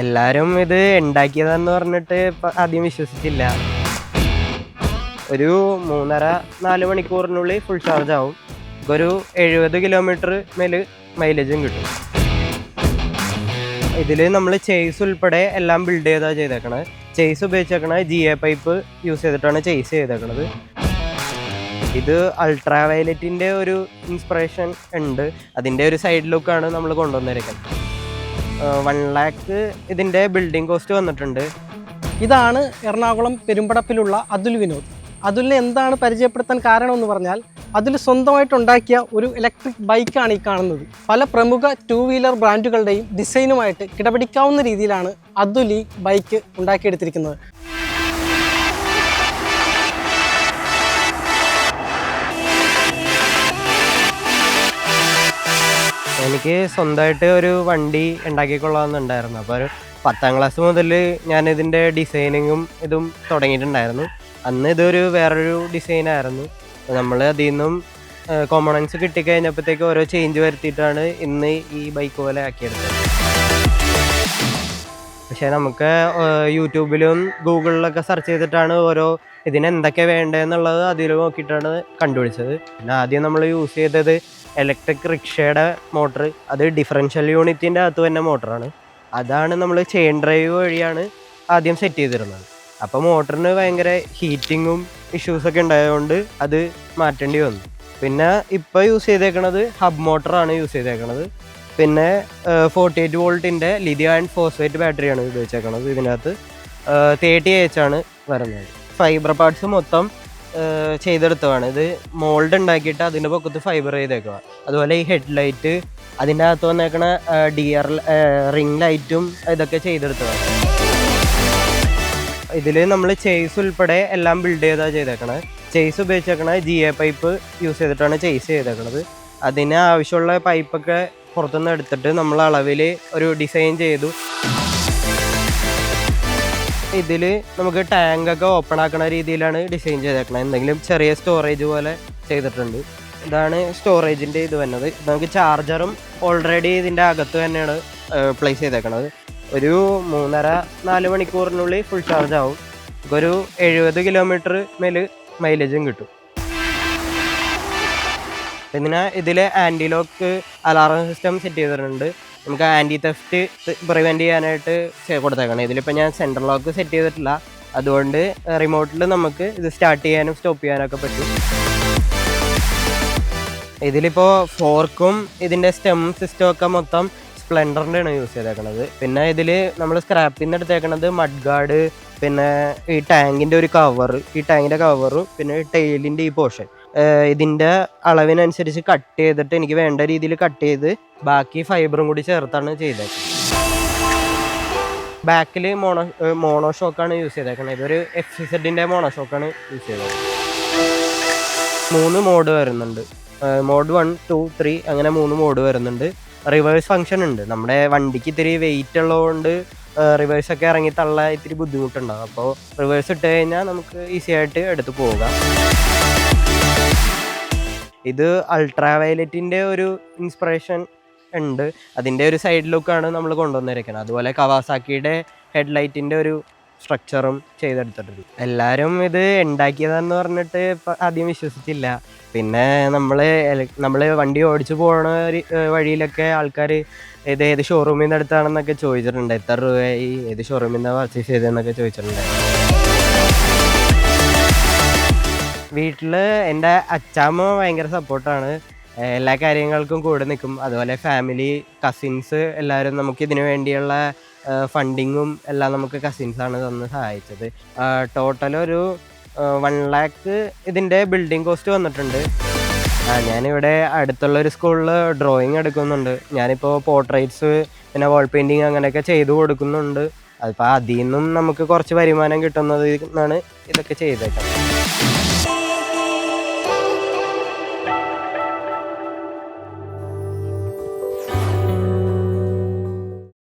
എല്ലാരും ഇത് ഉണ്ടാക്കിയതാന്ന് പറഞ്ഞിട്ട് ആദ്യം വിശ്വസിച്ചില്ല. ഒരു മൂന്നര നാല് മണിക്കൂറിനുള്ളിൽ ഫുൾ ചാർജ് ആവും. ഒരു എഴുപത് കിലോമീറ്റർ മേൽ മൈലേജും കിട്ടും. ഇതിൽ നമ്മൾ ചെയ്സ് ഉൾപ്പെടെ എല്ലാം ബിൽഡ് ചെയ്താണ് ചെയ്തേക്കണത് ചെയ്സ് ഉപയോഗിച്ചേക്കണത് ജി എ പൈപ്പ് യൂസ് ചെയ്തിട്ടാണ് ചെയ്സ് ചെയ്തേക്കണത്. ഇത് അൾട്രാ വയലറ്റിന്റെ ഒരു ഇൻസ്പിറേഷൻ ഉണ്ട്. അതിന്റെ ഒരു സൈഡ് ലുക്കാണ് നമ്മൾ കൊണ്ടുവന്നിരിക്കുന്നത് വൺ ലാക്ക് ഇതിന്റെ ബിൽഡിംഗ് കോസ്റ്റ് വന്നിട്ടുണ്ട്. ഇതാണ് എറണാകുളം പെരുമ്പടപ്പിലുള്ള അതുൽ വിനോദ്. അതുലിനെ എന്താണ് പരിചയപ്പെടുത്താൻ കാരണം എന്ന് പറഞ്ഞാൽ അതിൽ സ്വന്തമായിട്ട് ഉണ്ടാക്കിയ ഒരു ഇലക്ട്രിക് ബൈക്കാണ് ഈ കാണുന്നത്. പല പ്രമുഖ ടൂ വീലർ ബ്രാൻഡുകളുടെയും ഡിസൈനുമായിട്ട് കിടപിടിക്കാവുന്ന രീതിയിലാണ് അതുൽ ഈ ബൈക്ക് ഉണ്ടാക്കിയെടുത്തിരിക്കുന്നത്. എനിക്ക് സ്വന്തമായിട്ട് ഒരു വണ്ടി ഉണ്ടാക്കിക്കൊള്ളാമെന്നുണ്ടായിരുന്നു. അപ്പോൾ ഒരു പത്താം ക്ലാസ് മുതൽ ഞാൻ ഇതിന്റെ ഡിസൈനിങ്ങും ഇതും തുടങ്ങിയിട്ടുണ്ടായിരുന്നു. അന്ന് ഇതൊരു വേറൊരു ഡിസൈനായിരുന്നു നമ്മൾ അതിൽ നിന്നും കോമ്പണൻസ് കിട്ടിക്കഴിഞ്ഞപ്പോഴത്തേക്ക് ഓരോ ചേഞ്ച് വരുത്തിയിട്ടാണ് ഇന്ന് ഈ ബൈക്ക് പോലെ ആക്കിയെടുത്തത്. പക്ഷേ നമുക്ക് യൂട്യൂബിലും ഗൂഗിളിലൊക്കെ സെർച്ച് ചെയ്തിട്ടാണ് ഓരോ ഇതിന് എന്തൊക്കെ വേണ്ടതെന്നുള്ളത് അതിൽ നോക്കിയിട്ടാണ് കണ്ടുപിടിച്ചത്. പിന്നെ ആദ്യം നമ്മൾ യൂസ് ചെയ്തത് ഇലക്ട്രിക് റിക്ഷയുടെ മോട്ടർ അത് ഡിഫറൻഷ്യൽ യൂണിറ്റിന്റെ അകത്ത് തന്നെ മോട്ടറാണ് അതാണ് നമ്മൾ ചെയിൻ ഡ്രൈവ് വഴിയാണ് ആദ്യം സെറ്റ് ചെയ്തിരുന്നത്. അപ്പോൾ മോട്ടറിന് ഭയങ്കര ഹീറ്റിങ്ങും ഇഷ്യൂസൊക്കെ ഉണ്ടായതുകൊണ്ട് അത് മാറ്റേണ്ടി വന്നു. പിന്നെ ഇപ്പോൾ യൂസ് ചെയ്തേക്കണത് ഹബ് മോട്ടറാണ് യൂസ് ചെയ്തേക്കണത്. പിന്നെ ഫോർട്ടി എയ്റ്റ് വോൾട്ടിന്റെ ലിഥിയ ആൻഡ് ഫോസ്ഫേറ്റ് ബാറ്ററിയാണ് ഉപയോഗിച്ചേക്കുന്നത് ഇതിനകത്ത് തേർട്ടി എച്ച് ആണ് വരുന്നത്. ഫൈബർ പാർട്സ് മൊത്തം ചെയ്തെടുത്തതാണ്. ഇത് മോൾഡ് ഉണ്ടാക്കിയിട്ട് അതിന്റെ പൊക്കത്ത് ഫൈബർ ചെയ്തേക്കുക അതുപോലെ ഈ ഹെഡ് ലൈറ്റ് അതിന്റെ അകത്ത് വന്നേക്കണ ഡി ആർ റിംഗ് ലൈറ്റും ഇതൊക്കെ ചെയ്തെടുത്തതാണ്. ഇതിൽ നമ്മൾ ചേസ് ഉൾപ്പെടെ എല്ലാം ബിൽഡ് ചെയ്താണ് ചെയ്തേക്കണത് ചേസ് ഉപയോഗിച്ചേക്കണ ജി എ പൈപ്പ് യൂസ് ചെയ്തിട്ടാണ് ചേസ് ചെയ്തേക്കണത്. അതിന് ആവശ്യമുള്ള പൈപ്പൊക്കെ പുറത്തുനിന്ന് എടുത്തിട്ട് നമ്മൾ അളവിൽ ഒരു ഡിസൈൻ ചെയ്തു. ഇതിൽ നമുക്ക് ടാങ്കൊക്കെ ഓപ്പൺ ആക്കുന്ന രീതിയിലാണ് ഡിസൈൻ ചെയ്തേക്കണത് എന്തെങ്കിലും ചെറിയ സ്റ്റോറേജ് പോലെ ചെയ്തിട്ടുണ്ട്. ഇതാണ് സ്റ്റോറേജിന്റെ ഇത് വന്നത്. നമുക്ക് ചാർജറും ഓൾറെഡി ഇതിന്റെ അകത്ത് തന്നെയാണ് പ്ലേസ് ചെയ്തേക്കണത്. ഒരു മൂന്നര നാല് മണിക്കൂറിനുള്ളിൽ ഫുൾ ചാർജ് ആവും. ഒരു എഴുപത് കിലോമീറ്റർ മേൽ മൈലേജും കിട്ടും. പിന്നെ ഇതിൽ anti lock alarm system set ചെയ്തിട്ടുണ്ട്. നമുക്ക് ആന്റി തെഫ്റ്റ് പ്രിവെന്റ് ചെയ്യാനായിട്ട് കൊടുത്തേക്കണം. ഇതിലിപ്പോൾ ഞാൻ സെൻട്രൽ ലോക്ക് സെറ്റ് ചെയ്തിട്ടില്ല. അതുകൊണ്ട് റിമോട്ടിൽ നമുക്ക് ഇത് സ്റ്റാർട്ട് ചെയ്യാനും സ്റ്റോപ്പ് ചെയ്യാനൊക്കെ പറ്റും. ഇതിലിപ്പോൾ ഫോർക്കും ഇതിന്റെ സ്റ്റെം സിസ്റ്റം ഒക്കെ മൊത്തം സ്പ്ലെൻഡറിന്റെ ആണ് യൂസ് ചെയ്തേക്കണത്. പിന്നെ ഇതിൽ നമ്മൾ സ്ക്രാപ്പിൽ നിന്ന് എടുത്തേക്കണത് മഡ് ഗാർഡ് പിന്നെ ഈ ടാങ്കിന്റെ ഒരു കവർ ഈ ടാങ്കിന്റെ കവറും പിന്നെ ടെയിലിന്റെ ഈ പോർഷൻ ഇതിന്റെ അളവിനനുസരിച്ച് കട്ട് ചെയ്തിട്ട് എനിക്ക് വേണ്ട രീതിയിൽ കട്ട് ചെയ്ത് ബാക്കി ഫൈബറും കൂടി ചേർത്താണ് ചെയ്തേക്കുന്നത് ബാക്കിൽ മോണോ മോണോ ഷോക്കാണ് യൂസ് ചെയ്തേക്കുന്നത് ഇതൊരു എഫ് സെഡിന്റെ മോണോ ഷോക്കാണ് യൂസ് ചെയ്തത് മൂന്ന് മോഡ് വരുന്നുണ്ട്. മോഡ് വൺ ടു ത്രീ അങ്ങനെ മൂന്ന് മോഡ് വരുന്നുണ്ട്. റിവേഴ്സ് ഫംഗ്ഷൻ ഉണ്ട്. നമ്മുടെ വണ്ടിക്ക് ഇത്തിരി വെയിറ്റ് ഉള്ളതുകൊണ്ട് റിവേഴ്സ് ഒക്കെ ഇറങ്ങി തള്ള ഇത്തിരി ബുദ്ധിമുട്ടുണ്ടാകും അപ്പോൾ റിവേഴ്സ് ഇട്ട് കഴിഞ്ഞാൽ നമുക്ക് ഈസി ആയിട്ട് എടുത്ത് പോകാം. ഇത് അൾട്രാ വയലറ്റിന്റെ ഒരു ഇൻസ്പിറേഷൻ ഉണ്ട്. അതിന്റെ ഒരു സൈഡ് ലുക്കാണ് നമ്മൾ കൊണ്ടുവന്നിരിക്കുന്നത്. അതുപോലെ കവാസാക്കിയുടെ ഹെഡ്ലൈറ്റിന്റെ ഒരു സ്ട്രക്ചറും ചെയ്തെടുത്തിട്ടുണ്ട്. എല്ലാവരും ഇത് ഉണ്ടാക്കിയതാന്ന് പറഞ്ഞിട്ട് ആദ്യം വിശ്വസിച്ചില്ല. പിന്നെ നമ്മൾ നമ്മൾ വണ്ടി ഓടിച്ചു പോണ വഴിയിലൊക്കെ ആൾക്കാർ ഇത് ഏത് ഷോറൂമിൽ നിന്ന് എടുത്താണെന്നൊക്കെ ചോദിച്ചിട്ടുണ്ട്. എത്ര രൂപയായി ഏത് ഷോറൂമിൽ നിന്ന് പർച്ചേസ് ചെയ്തതെന്നൊക്കെ ചോദിച്ചിട്ടുണ്ട്. വീട്ടിൽ എന്റെ അച്ചാമ്മ ഭയങ്കര സപ്പോർട്ടാണ് എല്ലാ കാര്യങ്ങൾക്കും കൂടെ നിൽക്കും അതുപോലെ ഫാമിലി കസിൻസ് എല്ലാവരും നമുക്ക് ഇതിനു വേണ്ടിയുള്ള ഫണ്ടിങ്ങും എല്ലാം നമുക്ക് കസിൻസ് ആണ് തന്ന് സഹായിച്ചത്. ടോട്ടൽ ഒരു വൺ ലാക്ക് ഇതിന്റെ ബിൽഡിംഗ് കോസ്റ്റ് വന്നിട്ടുണ്ട്. ആ ഞാനിവിടെ അടുത്തുള്ള ഒരു സ്കൂളിൽ ഡ്രോയിങ് എടുക്കുന്നുണ്ട്. ഞാനിപ്പോൾ പോർട്രേറ്റ്സ് പിന്നെ വാൾ പെയിന്റിങ് അങ്ങനെയൊക്കെ ചെയ്തു കൊടുക്കുന്നുണ്ട്. അതിപ്പോൾ അതിൽ നിന്നും നമുക്ക് കുറച്ച് വരുമാനം കിട്ടുന്നത് എന്നാണ് ഇതൊക്കെ ചെയ്തേക്കുന്നത്.